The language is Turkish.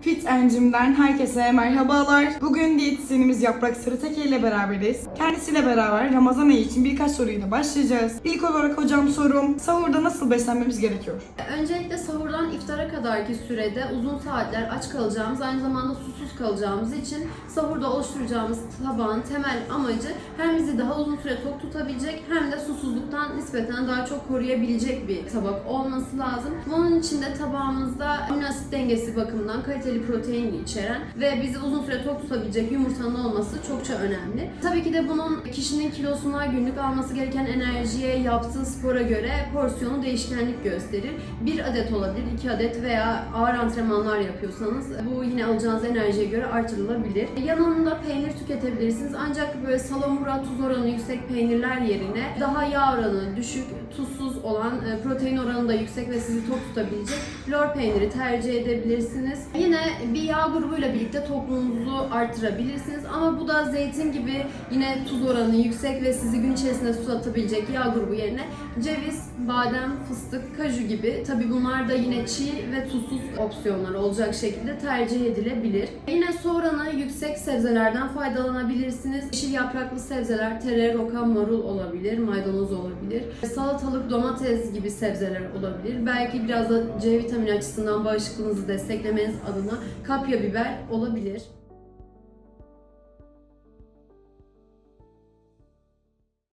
Fit Encim'den herkese merhabalar. Bugün diyetisyenimiz Yaprak Sarıteke ile beraberiz. Kendisiyle beraber Ramazan ayı için birkaç soruyla başlayacağız. İlk olarak hocam sorum, sahurda nasıl beslenmemiz gerekiyor? Öncelikle sahurdan iftara kadarki sürede uzun saatler aç kalacağımız, aynı zamanda susuz kalacağımız için sahurda oluşturacağımız tabağın temel amacı hem bizi daha uzun süre tok tutabilecek hem de susuzluktan nispeten daha çok koruyabilecek bir tabak olması lazım. Bunun için de tabağımızda amino dengesi bakımından kaliteli protein içeren ve bizi uzun süre tok tutabilecek yumurtanın olması çokça önemli. Tabii ki de bunun kişinin kilosuna, günlük alması gereken enerjiye, yaptığı spora göre porsiyonu değişkenlik gösterir. Bir adet olabilir, iki adet veya ağır antrenmanlar yapıyorsanız bu yine alacağınız enerjiye göre artırılabilir. Yanında peynir tüketebilirsiniz ancak böyle salamura, tuz oranı yüksek peynirler yerine daha yağ oranı düşük, tuzsuz olan, e, protein oranı da yüksek ve sizi tok tutabilecek lor peyniri tercih edebilirsiniz. Yine bir yağ grubuyla birlikte tokluğunuzu arttırabilirsiniz ama bu da zeytin gibi yine tuz oranı yüksek ve sizi gün içerisinde susatabilecek yağ grubu yerine ceviz, badem, fıstık, kaju gibi tabi bunlar da yine çiğ ve tuzsuz opsiyonlar olacak şekilde tercih edilebilir. Yine su oranı yüksek sebzelerden faydalanabilirsiniz. Yeşil yapraklı sebzeler, tere, roka, marul olabilir, maydanoz olabilir. Salatalık, domates gibi sebzeler olabilir. Belki biraz da C vitamini açısından bağışıklığınızı desteklemeniz adına kapya biber olabilir.